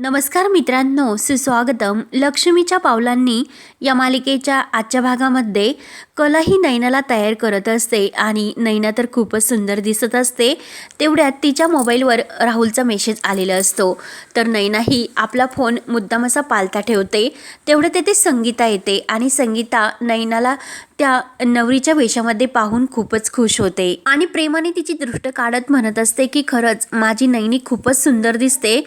नमस्कार मित्रांनो सुस्वागतम. लक्ष्मीच्या पावलांनी या मालिकेच्या आजच्या भागामध्ये कला ही नैनाला तयार करत असते आणि नैना तर खूपच सुंदर दिसत असते. तेवढ्यात तिच्या मोबाईलवर राहुलचा मेसेज आलेला असतो. तर नैना ही आपला फोन मुद्दाम असा पालता ठेवते. तेवढं तेथे संगीता येते आणि संगीता नैनाला त्या नवरीच्या वेशामध्ये पाहून खूपच खुश होते. आणि प्रेमाने तिची दृष्ट काढत म्हणत असते की खरंच माझी नैनी खूपच सुंदर दिसते.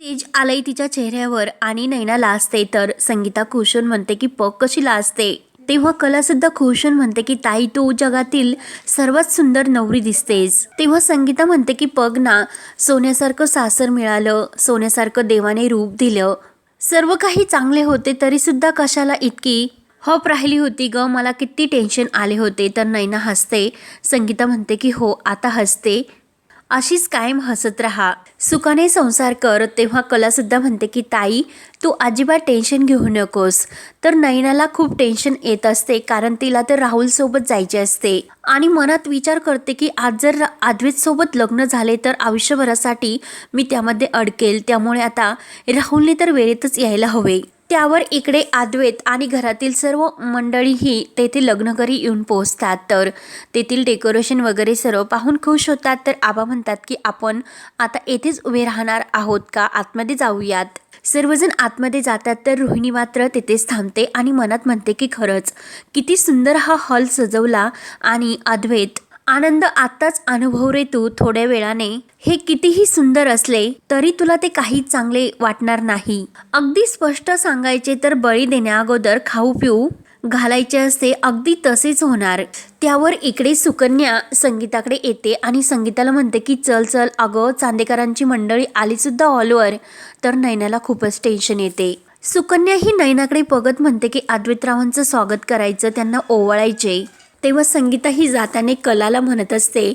तेज आलंय तिच्या चेहऱ्यावर आणि नैना लाजते तर संगीता खुशून म्हणते की पग कशी लाजते तेव्हा कलासुद्धा खुशून म्हणते की ताई तू जगातील सर्वात सुंदर नवरी दिसतेस. तेव्हा संगीता म्हणते की पग ना सोन्यासारखं सासर मिळालं सोन्यासारखं देवाने रूप दिलं. सर्व काही चांगले होते तरीसुद्धा कशाला इतकी हॉप राहिली होती ग? मला किती टेन्शन आले होते. तर नैना हसते. संगीता म्हणते की हो आता हसते. अशीच कायम हसत राहा. सुखाने संसार कर तेव्हा कलासुद्धा म्हणते की ताई तू अजिबात टेन्शन घेऊ नकोस. तर नैनाला खूप टेन्शन येत असते कारण तिला तर राहुलसोबत जायचे असते. आणि मनात विचार करते की आज जर आद्वेतसोबत लग्न झाले तर आयुष्यभरासाठी मी त्यामध्ये अडकेल. त्यामुळे आता राहुलने तर वेळेतच यायला हवे. त्यावर इकडे आद्वेत आणि घरातील सर्व मंडळीही तेथे लग्नकरी येऊन पोहोचतात. तर तेथील डेकोरेशन वगैरे सर्व पाहून खुश होतात. तर आबा म्हणतात की आपण आता येथेच उभे राहणार आहोत का? आतमध्ये जाऊयात. सर्वजण आतमध्ये जातात. तर रोहिणी मात्र तेथेच थांबते आणि मनात म्हणते की खरंच किती सुंदर हा हॉल सजवला आणि अद्वैत आनंद आत्ताच अनुभव रे तू थोड्या वेळाने. हे कितीही सुंदर असले तरी तुला ते काही चांगले वाटणार नाही. अगदी स्पष्ट सांगायचे तर बळी देण्याअगोदर खाऊ पिऊ घालायचे असते अगदी तसेच होणार. त्यावर इकडे सुकन्या संगीताकडे येते आणि संगीताला म्हणते की चल चल अगं चांदेकरांची मंडळी आलीसुद्धा हॉलवर तर नैनाला खूपच टेन्शन येते. सुकन्या ही नैनाकडे बघत म्हणते की अद्वैतरावांचं स्वागत करायचं त्यांना ओवाळायचे. तेव्हा संगीता ही जाताने कलाला म्हणत असते.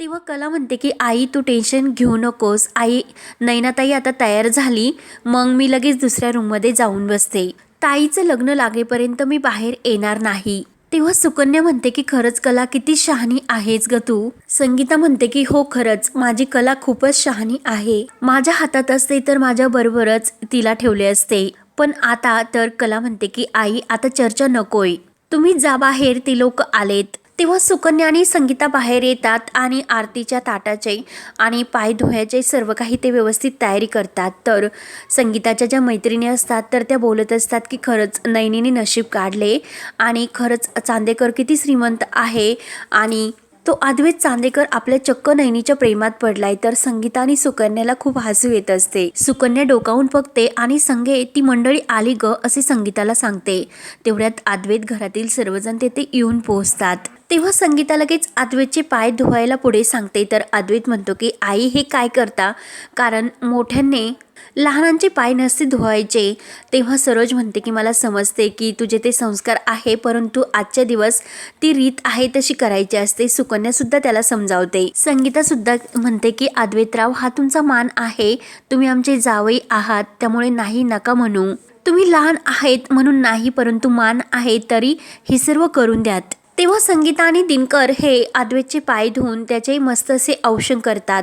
तेव्हा कला म्हणते की आई तू टेन्शन घेऊ नकोस. आई नैनाताई आता तयार झाली. मग मी लगेच दुसऱ्या रूममध्ये जाऊन बसते. ताईचं लग्न लागेपर्यंत मी बाहेर येणार नाही. तेव्हा सुकन्या म्हणते की खरंच कला किती शहाणी आहेच ग तू. संगीता म्हणते की हो खरंच. माझी कला खूपच शहाणी आहे. माझ्या हातात असते तर माझ्या बरोबरच तिला ठेवले असते. पण आता तर कला म्हणते की आई आता चर्चा नकोय. तुम्ही जा बाहेर ते लोक आलेत तेव्हा सुकन्या आणि संगीता बाहेर येतात आणि आरतीच्या ताटाचे आणि पाय धुयाचे सर्व काही ते व्यवस्थित तयारी करतात. तर संगीताच्या ज्या मैत्रिणी असतात तर त्या बोलत असतात की खरंच नैनीने नशीब काढले आणि खरंच चांदेकर किती श्रीमंत आहे आणि तो अद्वैत चांदेकर आपल्या चक्क नैनीच्या प्रेमात पडलाय तर संगीता आणि सुकन्याला खूप हसू येत असते. सुकन्या डोकावून बघते आणि संगे ती मंडळी आली ग असे संगीताला सांगते. तेवढ्यात अद्वैत घरातील सर्वजण तेथे येऊन पोहोचतात. तेव्हा संगीता लगेच अद्वैतचे पाय धुवायला पुढे सांगते. तर अद्वैत म्हणतो की आई हे काय करता? कारण मोठ्यांनी लहानांचे पाय नसते धुवायचे. तेव्हा सरोज म्हणते की मला समजते की तुझे ते संस्कार आहे परंतु आजच्या दिवस ती रीत आहे तशी करायची असते. सुकन्या सुद्धा त्याला समजावते. संगीता सुद्धा म्हणते की अद्वैतराव हा तुमचा मान आहे. तुम्ही आमचे जावई आहात त्यामुळे नाही नका म्हणू. तुम्ही लहान आहेत म्हणून नाही परंतु मान आहे तरी हे सर्व करून द्यात. तेव्हा संगीता आणि दिनकर हे अद्वैतचे पाय धुवून त्याचे मस्त असे औषण करतात.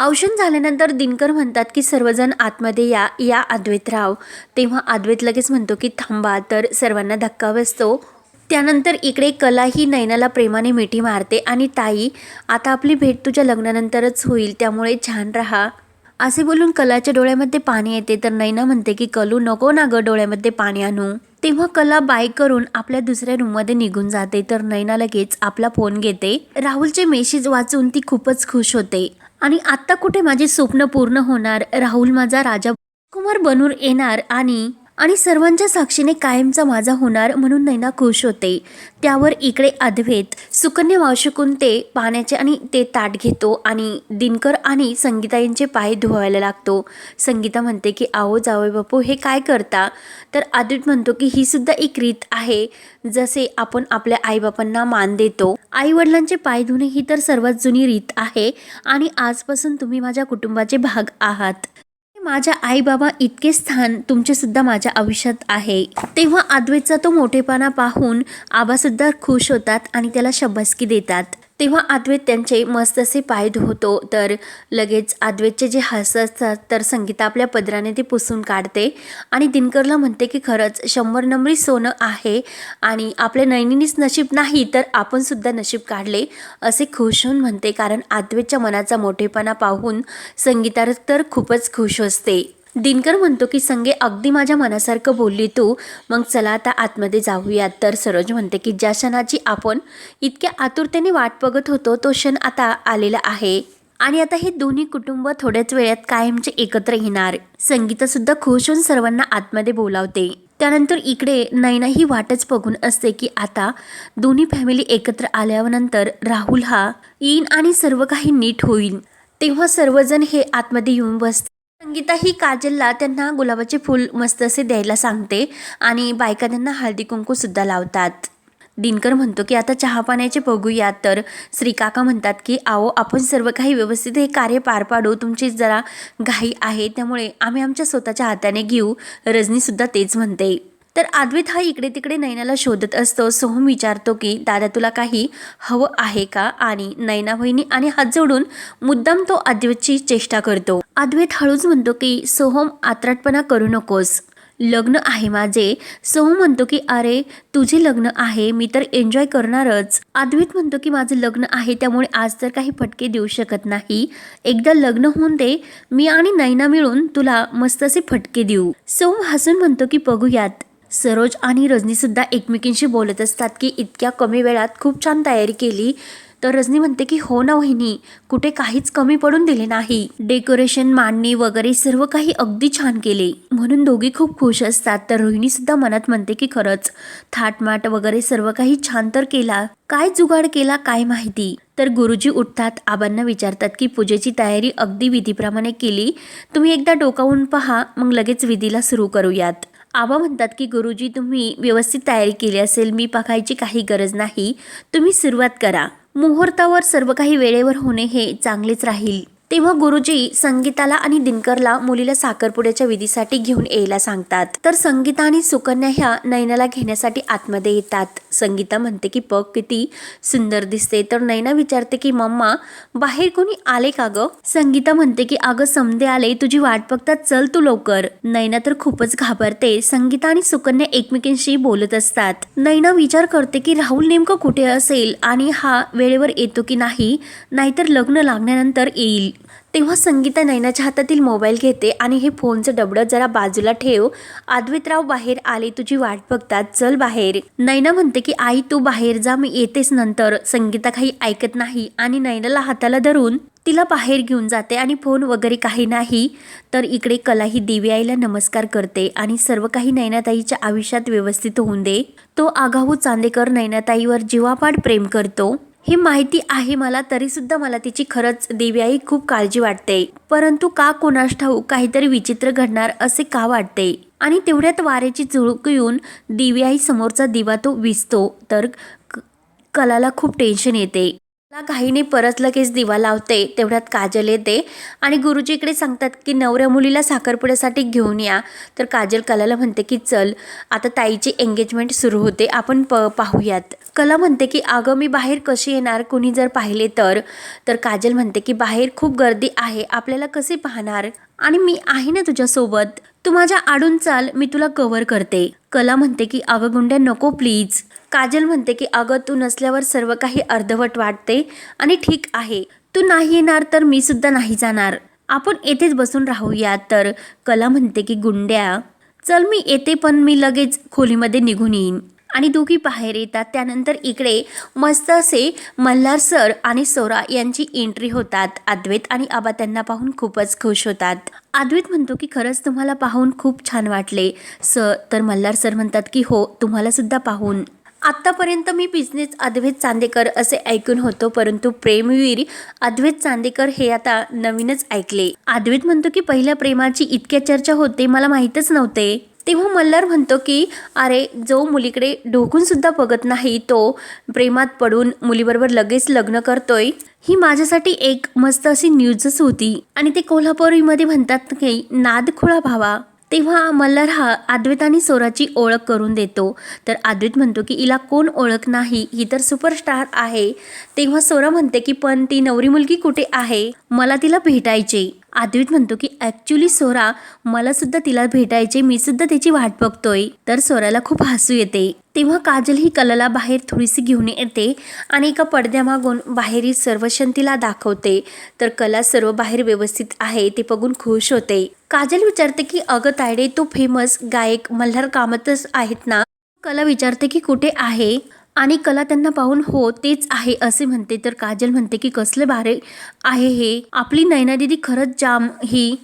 औषण झाल्यानंतर दिनकर म्हणतात की सर्वजण आतमध्ये या या अद्वैतराव तेव्हा अद्वैत लगेच म्हणतो की थांबा तर सर्वांना धक्का बसतो. त्यानंतर इकडे कला ही नैनाला प्रेमाने मिठी मारते आणि ताई आता आपली भेट तुझ्या लग्नानंतरच होईल त्यामुळे छान राहा. असे बोलून कलाच्या डोळ्यामध्ये पाणी येते. तर नैना म्हणते की कलू नको ना ग डोळ्यामध्ये पाणी आणू. तेव्हा कला बाय करून आपल्या दुसऱ्या रूममध्ये निघून जाते. तर नैना लगेच आपला फोन घेते. राहुलचे मेसेज वाचून ती खूपच खुश होते. आणि आत्ता कुठे माझे स्वप्न पूर्ण होणार? राहुल माझा राजा कुमार बनून येणार आणि आणि सर्वांच्या साक्षीने कायमचा माझा होणार म्हणून नैना खुश होते. त्यावर इकडे अद्वैत सुकन्या मावशीकून ते पाण्याचे आणि ते ताट घेतो आणि दिनकर आणि संगीता यांचे पाय धुवायला लागतो. संगीता म्हणते की आओ जावई बापू हे काय करता? तर अद्वैत म्हणतो की ही सुद्धा एक रीत आहे. जसे आपण आपल्या आईबापांना मान देतो. आई वडिलांचे पाय धुणे ही तर सर्वात जुनी रीत आहे आणि आजपासून तुम्ही माझ्या कुटुंबाचे भाग आहात. माझ्या आई बाबा इतके स्थान तुमचे सुद्धा माझ्या आयुष्यात आहे. तेव्हा अद्वैतचा तो मोठेपणा पाहून आबासुद्धा खुश होतात आणि त्याला शब्बासकी देतात. तेव्हा अद्वैत त्यांचे मस्त असे पाय धुवतो तर लगेच अद्वैतचे जे हस असतात तर संगीता आपल्या पदराने ते पुसून काढते. आणि दिनकरला म्हणते की खरंच शंभर नंबरी सोनं आहे आणि आपल्या नैनीनीच नशीब नाही तर आपणसुद्धा नशीब काढले असे खुश होऊन म्हणते. कारण अद्वैतच्या मनाचा मोठेपणा पाहून संगीता तर खूपच खुश असते. दिनकर म्हणतो की संगे अगदी माझ्या मनासारखं बोलली तू. मग चला आता आतमध्ये जाऊयात. तर सरोज म्हणते की ज्या क्षणाची आपण इतक्या आतुरतेने वाट बघत होतो तो क्षण आता आलेला आहे. आणि आता हे दोन्ही कुटुंब थोड्याच वेळात कायमचे एकत्र येणार. संगीता सुद्धा खुश होऊन सर्वांना आतमध्ये बोलावते. त्यानंतर इकडे नैना ही वाटच बघून असते की आता दोन्ही फॅमिली एकत्र आल्यानंतर राहुल हा येईन आणि सर्व काही नीट होईल. तेव्हा सर्वजण हे आतमध्ये येऊन बसते संगीता ही काजलला त्यांना गुलाबाचे फूल मस्त असे द्यायला सांगते आणि बायका त्यांना हळदी कुंकूसुद्धा लावतात. दिनकर म्हणतो की आता चहा पाण्याचे बघूया. तर श्रीकाका म्हणतात की आओ आपण सर्व काही व्यवस्थित हे कार्य पार पाडू. तुमची जरा घाई आहे त्यामुळे आम्ही आमच्या स्वतःच्या हाताने घेऊ. रजनीसुद्धा तेच म्हणते. तर अद्वैत हा इकडे तिकडे नैनाला शोधत असतो. सोहम विचारतो की दादा तुला काही हवं आहे का? आणि नैना वहिनी आणि हात जोडून मुद्दाम तो अद्वैतची चेष्टा करतो. अद्वैत हळूच म्हणतो की सोहम आत्राटपणा करू नकोस. लग्न आहे माझे. सोहम म्हणतो की अरे तुझे लग्न आहे मी तर एन्जॉय करणारच. अद्वैत म्हणतो की माझं लग्न आहे त्यामुळे आज तर काही फटके देऊ शकत नाही. एकदा लग्न होऊन दे मी आणि नैना मिळून तुला मस्त असे फटके देऊ. सोहम हसून म्हणतो की बघूयात. सरोज आणि रजनीसुद्धा एकमेकींशी बोलत असतात की इतक्या कमी वेळात खूप छान तयारी केली. तर रजनी म्हणते की हो ना वहिनी कुठे काहीच कमी पडून दिले नाही. डेकोरेशन मांडणी वगैरे सर्व काही अगदी छान केले. म्हणून दोघी खूप खुश असतात. तर रोहिणी सुद्धा मनात म्हणते की खरंच थाटमाट वगैरे सर्व काही छान तर केला. काय जुगाड केला काय माहिती. तर गुरुजी उठतात. आबांना विचारतात की पूजेची तयारी अगदी विधीप्रमाणे केली? तुम्ही एकदा डोकावून पहा मग लगेच विधीला सुरू करूयात. आबा म्हणतात की गुरुजी तुम्ही व्यवस्थित तयारी केली असेल. मी बघायची काही गरज नाही. तुम्ही सुरुवात करा. मुहूर्तावर सर्व काही वेळेवर होणे हे चांगलेच राहील. तेव्हा गुरुजी संगीताला आणि दिनकरला मुलीला साखरपुड्याच्या विधीसाठी घेऊन यायला सांगतात. तर संगीता आणि सुकन्या ह्या नैनाला घेण्यासाठी आतमध्ये येतात. संगीता म्हणते की पग किती सुंदर दिसते. तर नैना विचारते की मम्मा बाहेर कोणी आले का ग? संगीता म्हणते की अगं समदे आले. तुझी वाट बघतात. चल तू लवकर. नैना तर खूपच घाबरते. संगीता आणि सुकन्या एकमेकींशी बोलत असतात. नैना विचार करते की राहुल नेमकं कुठे असेल आणि हा वेळेवर येतो की नाही? नाहीतर लग्न लागल्यानंतर येईल. तेव्हा संगीता नैनाच्या हातातील मोबाईल घेते आणि हे फोनचं डबडं जरा बाजूला ठेव. आद्वितराव बाहेर आले तुझी वाट बघतात. चल बाहेर. नैना म्हणते की आई तू बाहेर जा मी येतेच नंतर संगीता काही ऐकत नाही आणि नैनाला हाताला धरून तिला बाहेर घेऊन जाते आणि फोन वगैरे काही नाही. तर इकडे कला ही देवी आईला नमस्कार करते आणि सर्व काही नैनाताईच्या आयुष्यात व्यवस्थित होऊन दे. तो आगाहू चांदेकर नैनाताईवर जीवापाड प्रेम करतो. हे माहिती आहे मला तरीसुद्धा मला तिची खरंच देवी खूप काळजी वाटते. परंतु का कोणास ठाऊक काहीतरी विचित्र घडणार असे का वाटते? आणि तेवढ्यात वाऱ्याची झुळूक येऊन देवी समोरचा दिवा तो विजतो तर क- कलाला खूप टेन्शन येते. ला काहीने परत लगेच दिवा लावते तेवढ्यात काजल येते. आणि गुरुजी इकडे सांगतात की नवऱ्या मुलीला साखरपुड्यासाठी घेऊन या. तर काजल कलाला म्हणते की चल आता ताईची एंगेजमेंट सुरू होते आपण प पाहूयात. कला म्हणते की अगं मी बाहेर कशी येणार कुणी जर पाहिले तर? तर काजल म्हणते की बाहेर खूप गर्दी आहे आपल्याला कसे पाहणार? आणि मी आहे ना तुझ्यासोबत तू माझ्या आडून चाल मी तुला कव्हर करते. कला म्हणते की अगं गुंड्या नको प्लीज काजल म्हणते की अगं तू नसल्यावर सर्व काही अर्धवट वाटते आणि ठीक आहे. तू नाही येणार तर मी सुद्धा नाही जाणार. आपण येथेच बसून राहूया. तर कला म्हणते की गुंड्या चल मी येते पण मी लगेच खोलीमध्ये निघून येईन. आणि दोघी बाहेर येतात. त्यानंतर इकडे मस्त असे मल्हार सर आणि सोरा यांची एंट्री होतात. अद्वैत आणि आबा त्यांना पाहून खूपच खुश होतात. अद्वैत म्हणतो की खरंच तुम्हाला पाहून खूप छान वाटले स तर मल्हार सर म्हणतात की हो तुम्हाला सुद्धा पाहून. आत्तापर्यंत मी बिझनेस अद्वैत चांदेकर असे ऐकून होतो परंतु प्रेमवीर अद्वैत चांदेकर हे आता नवीनच ऐकले. अद्वैत म्हणतो की पहिल्या प्रेमाची इतक्या चर्चा होते मला माहीतच नव्हते. तेव्हा मल्हार म्हणतो की अरे जो मुलीकडे ढोकून सुद्धा बघत नाही तो प्रेमात पडून मुलीबरोबर लगेच लग्न करतोय. ही माझ्यासाठी एक मस्त अशी न्यूजच होती. आणि ते कोल्हापुरीमध्ये म्हणतात की नाद खुळा भावा. तेव्हा मल्हार हा अद्वैत आणि सोराची ओळख करून देतो. तर अद्वैत म्हणतो की हिला कोण ओळख नाही? ही तर सुपरस्टार आहे. तेव्हा सोरा म्हणते की पण ती नवरी मुलगी कुठे आहे? मला तिला भेटायचे अद्वैत म्हणतो की ॲक्च्युली सोरा मला सुद्धा तिला भेटायचे मी सुद्धा त्याची वाट बघतोय. तर सोराला खूप हसू येते. तेव्हा काजल ही कलाला बाहेर थोडीशी घेऊन येते आणि एका पडद्यामागून बाहेरील सर्व क्षण दाखवते. तर कला सर्व बाहेर व्यवस्थित आहे ते बघून खुश होते. काजल विचारते की अगं तायडे तो फेमस गायक मल्हार कामतच आहेत ना? कला विचारते की कुठे आहे? आणि कला त्यांना पाहून हो तेच आहे असे म्हणते. तर काजल म्हणते की कसले भारे आहे हे. आपली नैना दिदी खरंच जाम ही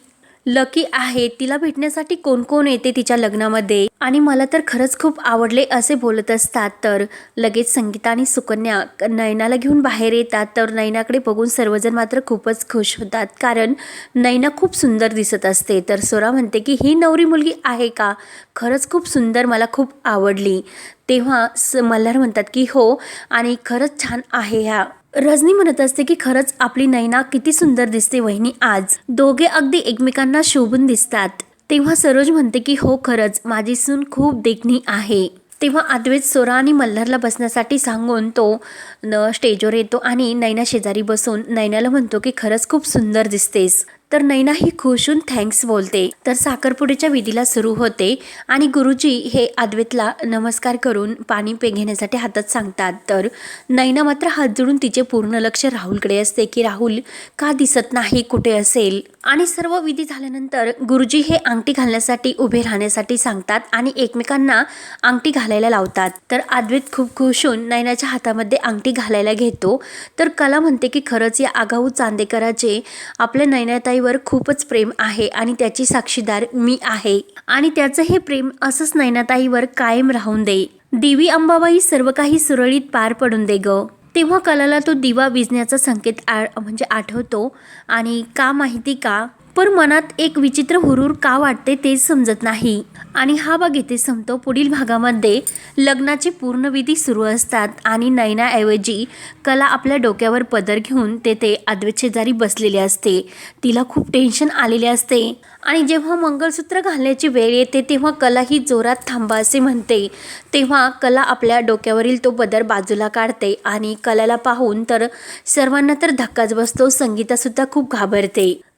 लकी आहे. तिला भेटण्यासाठी कोण कोण येते तिच्या लग्नामध्ये? आणि मला तर खरंच खूप आवडले असे बोलत असतात. तर लगेच संगीता आणि सुकन्या नयनाला घेऊन बाहेर येतात. तर नयनाकडे बघून सर्वजण मात्र खूपच खुश होतात. कारण नयना खूप सुंदर दिसत असते. तर सोरा म्हणते की ही नवरी मुलगी आहे का? खरंच खूप सुंदर मला खूप आवडली. तेव्हा स मल्हार म्हणतात की हो आणि खरंच छान आहे ह्या रजनी म्हणत असते की खरंच आपली नैना किती सुंदर दिसते वहिनी आज. दोघे अगदी एकमेकांना शोभून दिसतात. तेव्हा सरोज म्हणते की हो खरंच माझी सून खूप देखणी आहे. तेव्हा अद्वैत सोरा आणि मल्हारला बसण्यासाठी सांगून तो न स्टेजवर येतो आणि नैना शेजारी बसून नैनाला म्हणतो की खरंच खूप सुंदर दिसतेस. तर नैना ही खुश होऊन थँक्स बोलते. तर साखरपुडीच्या विधीला सुरू होते आणि गुरुजी हे अद्वैतला नमस्कार करून पाणी पे घेण्यासाठी हातात सांगतात. तर नैना मात्र हात जोडून तिचे पूर्ण लक्ष राहुलकडे असते की राहुल का दिसत नाही कुठे असेल? आणि सर्व विधी झाल्यानंतर गुरुजी हे अंगठी घालण्यासाठी उभे राहण्यासाठी सांगतात आणि एकमेकांना अंगठी घालायला लावतात. तर अद्वैत खूप खुश होऊन नैनाच्या हातामध्ये अंगठी घालायला घेतो. तर कला म्हणते की खरंच या आगाऊ चांदेकराचे आपल्या नैनाताईवर खूपच प्रेम आहे आणि त्याची साक्षीदार मी आहे. आणि त्याचं हे प्रेम असंच नैनाताईवर कायम राहून दे. देवी अंबाबाई सर्व काही सुरळीत पार पडून दे ग. तेव्हा कलाला तो दिवा विजण्याचा संकेत आ म्हणजे आठवतो. आणि का माहिती का? पण मनात एक विचित्र हुरूर का वाटते तेच समजत नाही. आणि हा भाग इथे संपतो. पुढील भागामध्ये लग्नाचे पूर्णविधी सुरू असतात आणि नयनाऐवजी कला आपल्या डोक्यावर पदर घेऊन तेथे अद्वैत शेजारी बसलेली असते. तिला खूप टेन्शन आलेले असते. आणि जेव्हा मंगळसूत्र घालण्याची वेळ येते तेव्हा कला ही जोरात थांबा असे म्हणते. तेव्हा कला आपल्या डोक्यावरील तो पदर बाजूला काढते आणि कलाला पाहून तर सर्वांना तर धक्काच बसतो. संगीतासुद्धा खूप घाबरते.